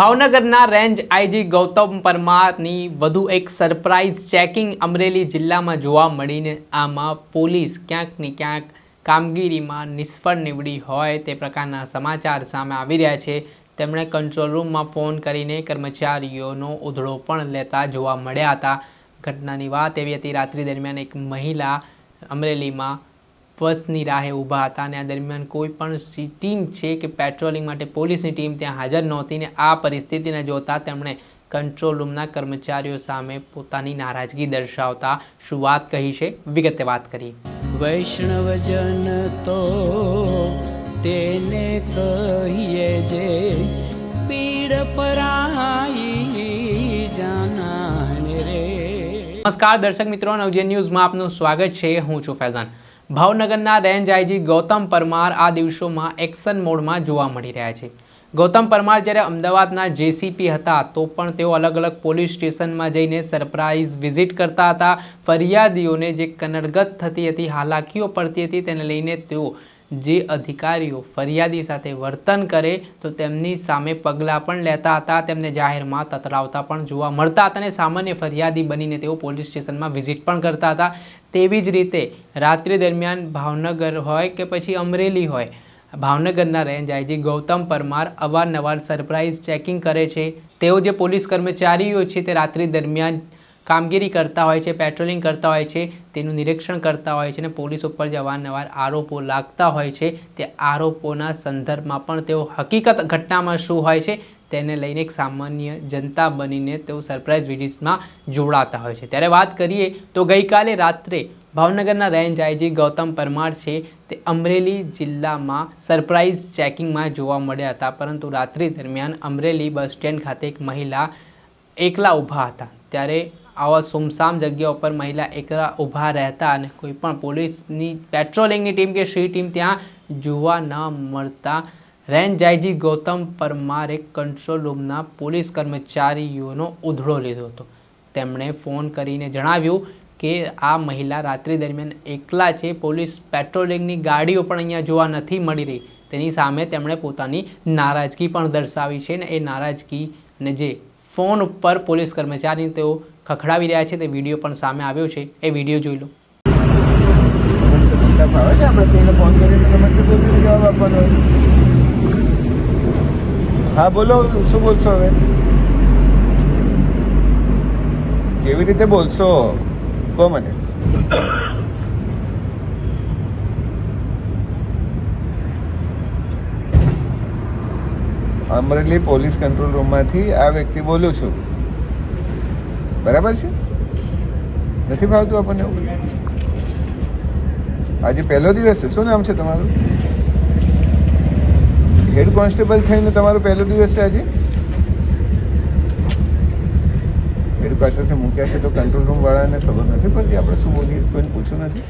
ભાવનગરના range IG Gautam પરમારની વધુ એક સરપ્રાઇઝ ચેકિંગ અમરેલી જિલ્લામાં જોવા મળીને આમાં પોલીસ ક્યાંક ને ક્યાંક કામગીરીમાં નિષ્ફળ નીવડી હોય તે પ્રકારના સમાચાર સામે આવી રહ્યા છે. તેમણે કંટ્રોલ રૂમમાં ફોન કરીને કર્મચારીઓનો ઉધડો પણ લેતા જોવા મળ્યા હતા. ઘટનાની વાત એવી હતી, રાત્રિ દરમિયાન એક મહિલા અમરેલીમાં બસની રાહે ઊભા હતા અને આ દરમિયાન કોઈ પણ ટીમ છે કે પેટ્રોલિંગ માટે પોલીસની ટીમ ત્યાં હાજર નહોતી ને આ પરિસ્થિતિને જોતા તેમણે કંટ્રોલ રૂમના કર્મચારીઓ સામે પોતાની નારાજગી દર્શાવતા શું વાત કહી છે? વિગતે વાત કરી વૈષ્ણવજન તો તેને કહીએ જે પીડ પરાઈ જાનાને રે. નમસ્કાર દર્શક મિત્રો નવજે ન્યૂઝમાં આપનું સ્વાગત છે. હું છું ફૈઝાન. ભાવનગરના રેન્જ આઈજી ગૌતમ પરમાર આ દિવસોમાં એક્શન મોડમાં જોવા મળી રહ્યા છે. ગૌતમ પરમાર જ્યારે અમદાવાદના જેસીપી હતા, તો પણ તેઓ અલગ અલગ પોલીસ સ્ટેશનમાં જઈને સરપ્રાઇઝ વિઝિટ કરતા હતા. ફરિયાદીઓને જે કનડગત થતી હતી, હાલાકીઓ પડતી હતી, તેને લઈને તેઓ જે અધિકારીઓ ફરિયાદી સાથે વર્તન કરે તો તેમની સામે પગલાં પણ લેતા હતા, તેમને જાહેરમાં તતરાવતા પણ જોવા મળતા હતા અને સામાન્ય ફરિયાદી બનીને તેઓ પોલીસ સ્ટેશનમાં વિઝિટ પણ કરતા હતા. તેવી જ રીતે રાત્રિ દરમિયાન ભાવનગર હોય કે પછી અમરેલી હોય, ભાવનગરના રેન્જ આઈજી ગૌતમ પરમાર અવારનવાર સરપ્રાઇઝ ચેકિંગ કરે છે. તેઓ જે પોલીસ કર્મચારીઓ છે તે રાત્રિ દરમિયાન કામગીરી કરતા હોય છે પેટ્રોલિંગ કરતા હોય છે, તેનું નિરીક્ષણ કરતા હોય છે અને પોલીસ ઉપર જે અવારનવાર આરોપો લાગતા હોય છે, તે આરોપોના સંદર્ભમાં પણ તેઓ હકીકત ઘટનામાં શું હોય છે, તેને લઈને એક સામાન્ય જનતા બનીને તેઓ સરપ્રાઇઝ વિઝિટમાં જોડાતા હોય છે. ત્યારે વાત કરીએ તો ગઈકાલે રાત્રે ભાવનગરના રેન્જ આઈજી ગૌતમ પરમાર છે, તે અમરેલી જિલ્લામાં સરપ્રાઇઝ ચેકિંગમાં જોવા મળ્યા હતા, પરંતુ રાત્રિ દરમિયાન અમરેલી બસ સ્ટેન્ડ ખાતે એક મહિલા એકલા ઊભા હતા. ત્યારે આવા સુમસામ જગ્યા ઉપર મહિલા એકલા ઊભા રહેતા અને કોઈ પણ પોલીસની પેટ્રોલિંગની ટીમ કે સી ટીમ ત્યાં જોવા ન મળતા. રેન્જ આઈજી ગૌતમ પરમારે કંટ્રોલ રૂમના પોલીસ કર્મચારીઓનો ઉધડો લીધો હતો. તેમણે ફોન કરીને જણાવ્યું કે આ મહિલા રાત્રિ દરમિયાન એકલા છે, પોલીસ પેટ્રોલિંગની ગાડીઓ પણ અહીંયા જોવા નથી મળી રહી. તેની સામે તેમણે પોતાની નારાજગી પણ દર્શાવી છે ને એ નારાજગી ને જે ફોન ઉપર પોલીસ કર્મચારી તેઓ ખખડાવી રહ્યા છે, તે વીડિયો પણ સામે આવ્યો છે. એ વીડિયો જોઈ લો. ફાવે છે આપણે કોઈને ફોન કરીને તમે શું જવાબ હા, બોલો, શું બોલશો હવે? કેવી રીતે બોલશો? કહો મને. અમરેલી પોલીસ કંટ્રોલ રૂમમાંથી આ વ્યક્તિ બોલું છું. બરાબર છે? નથી ભાવતું આપણને એવું? આજે પહેલો દિવસ છે. શું નામ છે તમારું? હેડ કોન્સ્ટેબલ થઈને તમારો પહેલો દિવસ છે આજે? હેડ ક્વાર્ટરથી મૂક્યા છે તો કંટ્રોલ રૂમ વાળાને ખબર નથી પડતી. આપણે શું બોલીએ? કોઈને પૂછ્યું નથી?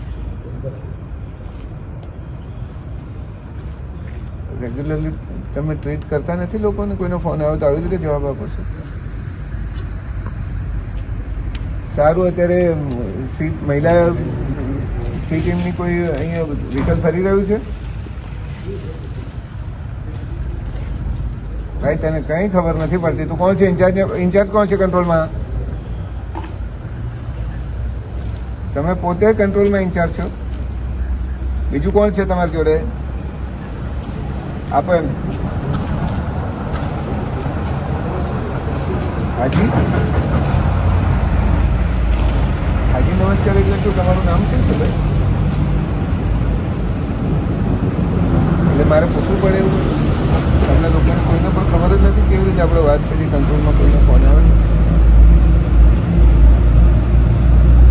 રેગ્યુલરલી તમે ટ્રીટ કરતા નથી લોકોને? કોઈનો ફોન આવ્યો તો આવી રીતે જવાબ આપો છો? સારું અત્યારે સીટ, મહિલા સી કોઈ અહીંયા વિકલ્પ ફરી રહ્યું છે? ભાઈ, તને કંઈ ખબર નથી પડતી. તું કોણ છે? ઇન્ચાર્જ ઇન્ચાર્જ કોણ છે કંટ્રોલમાં? તમે પોતે કંટ્રોલમાં ઇન્ચાર્જ છો? બીજું કોણ છે તમારી જોડે? આપો એમ. હાજી? નમસ્કાર એટલે શું તમારું નામ શું છે ભાઈ? એટલે મારે પૂછવું પડે એવું તમને લોકોને કોઈને પણ ખબર જ નથી કેવી રીતે આપણે વાત કરી કંટ્રોલમાં કોઈને ફોન આવે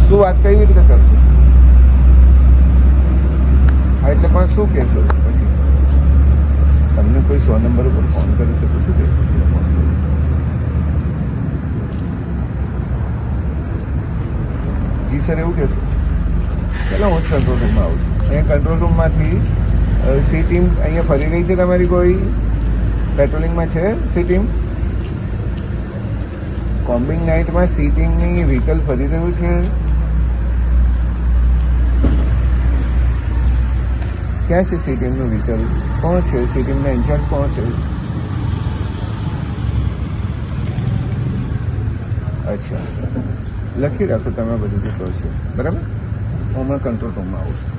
શું વાત કેવી રીતે કરશો? હા, એટલે પણ શું કહેશો? પછી તમને કોઈ સો નંબર ઉપર ફોન કરી શકું, શું કહેશો ફોન જી સર એવું કહેશો. ચાલો, હું જ કંટ્રોલ રૂમમાં આવું છું. અહીંયા કંટ્રોલ રૂમમાંથી સી ટીમ અહીંયા ફરી રહી છે તમારી કોઈ? પેટ્રોલિંગમાં છે સી ટીમ કોમ્બિંગ નાઇટમાં સી ટીમની વ્હીકલ ફરી રહ્યું છે. ક્યાં છે સી ટીમનું વ્હીકલ કોણ છે? સી ટીમના ઇન્ચાર્જ કોણ છે? અચ્છા. લખી રાખો તમે બધું જે કહો છો. બરાબર? હું હમણાં કંટ્રોલ રૂમમાં આવું છું.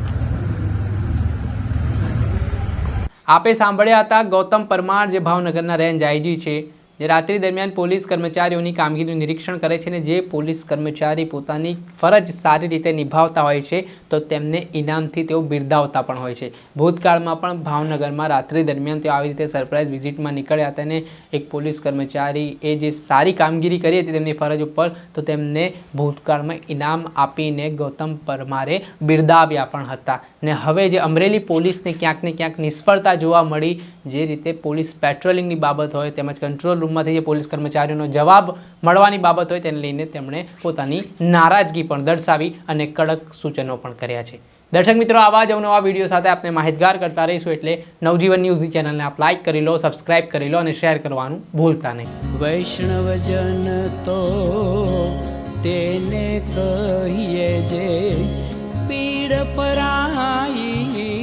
આપે સાંભળ્યા હતા ગૌતમ પરમાર જે ભાવનગરના રેન્જ આઈજી છે. જે રાત્રિ દરમિયાન પોલીસ કર્મચારીઓની કામગીરીનું નિરીક્ષણ કરે છે અને જે પોલીસ કર્મચારી પોતાની ફરજ સારી રીતે નિભાવતા હોય છે, તો તેમને ઇનામથી તેઓ બિરદાવતા પણ હોય છે. ભૂતકાળમાં પણ ભાવનગરમાં રાત્રિ દરમિયાન તેઓ આવી રીતે સરપ્રાઇઝ વિઝિટમાં નીકળ્યા હતા અને એક પોલીસ કર્મચારી એ જે સારી કામગીરી કરી હતી તેમની ફરજ ઉપર, તો તેમને ભૂતકાળમાં ઇનામ આપીને ગૌતમ પરમારે બિરદાવ્યા પણ હતા. ને હવે જે અમરેલી પોલીસને ક્યાંક ને ક્યાંક નિષ્ફળતા જોવા મળી, જે રીતે પોલીસ પેટ્રોલિંગની બાબત હોય તેમજ કંટ્રોલ રૂમમાંથી જે પોલીસ કર્મચારીઓનો જવાબ મળવાની બાબત હોય તેને લઈને તેમણે પોતાની નારાજગી પણ દર્શાવી અને કડક સૂચનો પણ કર્યા છે. દર્શક મિત્રો, આવા જ અવનવા વીડિયો સાથે આપણે માહિતગાર કરતા રહીશું એટલે નવજીવન ન્યૂઝની ચેનલને આપ લાઇક કરી લો સબસ્ક્રાઇબ કરી લો અને શેર કરવાનું ભૂલતા નહીં. વૈષ્ણવજન તો તેને કહીએ જે પીડ પરાઈ